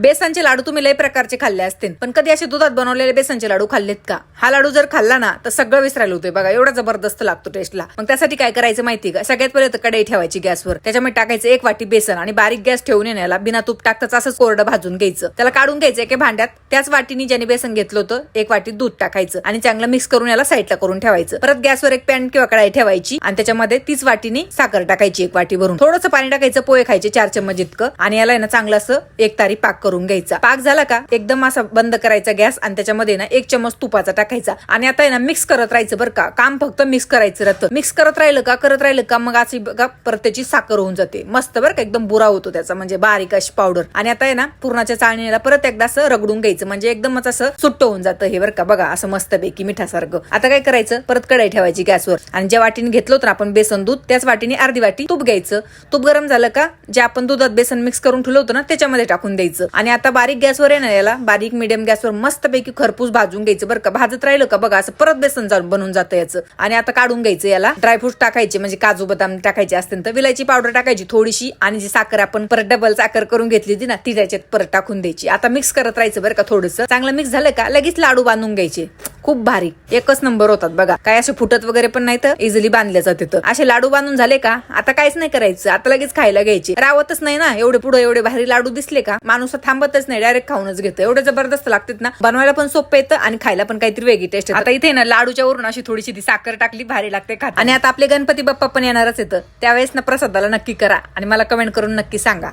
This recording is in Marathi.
बेसनचे लाडू तुम्ही लय प्रकारचे खाल्ले असतील. पण कधी असे दुधात बनवलेले बेसनचे लाडू खाल्लेत का? हा लाडू जर खाल्ला ना तर सगळं विसरायला होतोय बघा. एवढा जबरदस्त लागतो टेस्टला मग त्यासाठी काय करायचं माहिती का? सगळ्यात पहिले तर कढई ठेवायची गॅसवर. त्याच्यामध्ये टाकायचं एक वाटी बेसन आणि बारीक गॅस ठेवून येण्याला बिना तूप टाकताच असंच कोरडं भाजून घ्यायचं. त्याला काढून घ्यायचं एका भांड्यात. त्याच वाटीने ज्याने बेसन घेतलं होतं एक वाटी दूध टाकायचं आणि चांगलं मिक्स करून याला साईडला करून ठेवायचं. परत गॅसवर एक पॅन किंवा कढाई ठेवायची आणि त्याच्यामध्ये तीच वाटीने साखर टाकायची एक वाटी भरून थोडंसं पाणी टाकायचं पोहे खायचे चार चम्मच इतकं आणि याला ना चांगलं असं एक तारी पाक करून घ्यायचा. पाक झाला का एकदम असा बंद करायचा गॅस आणि त्याच्यामध्ये ना एक चमच तुपाचा टाकायचा. आणि आता आहे ना मिक्स करत राहायचं बरं का. काम फक्त मिक्स करायचं राहतं. मिक्स करत राहिलं का करत राहिलं का मग अशी बघा परत त्याची साखर होऊन जाते. मस्त बरं का एकदम बुरा होतो त्याचा म्हणजे बारीक अशी पावडर आणि आता आहे ना पूर्णाच्या चाळणीला परत एकदा असं रगडून घ्यायचं म्हणजे एकदमच असं सुट्ट होऊन जातं हे बरं का. बघा असं मस्त पैकी मिठासारखं. आता काय करायचं? परत कढाई ठेवायची गॅसवर. आणि ज्या वाटीने घेतलं होतं ना आपण बेसन दूध त्याच वाटीने अर्धी वाटी तूप घ्यायचं. तूप गरम झालं का जे आपण दुधात बेसन मिक्स करून ठेवलं होतं ना त्याच्यामध्ये टाकून द्यायचं. आणि आता बारीक गॅसवर आहे ना याला बारीक मिडियम गॅसवर मस्त पैकी खरपूस भाजून घ्यायचं बरं का. भाजत राहिलं का बघा असं परत बेसन जाऊन बनून जातं याचं. आणि आता काढून घ्यायचं याला. ड्रायफ्रूट टाकायचे म्हणजे काजू बदाम टाकायचे असतील तर विलायची पावडर टाकायची थोडीशी आणि जी साखर आपण परत डबल साखर करून घेतली होती ना ती त्याच्यात परत टाकून द्यायची. आता मिक्स करत राहायचं बरं का थोडंसं. चांगलं मिक्स झालं का लगेच लाडू बांधून घ्यायचे. खूप भारी. एकच नंबर होतात बघा. काय असे फुटत वगैरे पण नाही तर इझिली बांधले जाते तर असे लाडू बांधून झाले का? आता काहीच नाही करायचं. आता लगेच खायला घ्यायचे. रावतच नाही ना? एवढे पुढे एवढे भारी लाडू दिसले का? माणूस थांबतच नाही. डायरेक्ट खाऊनच घेतो. एवढे जबरदस्त लागतात ना? बनवायला पण सोपं येतं आणि खायला पण काहीतरी वेगळी टेस्ट आता इथे ना लाडूच्या वरून अशी थोडीशी ती साखर टाकली भारी लागते खात. आणि आता आपले गणपती बाप्पा पण येणारच येतं त्यावेळेस ना प्रसादाला नक्की करा आणि मला कमेंट करून नक्की सांगा.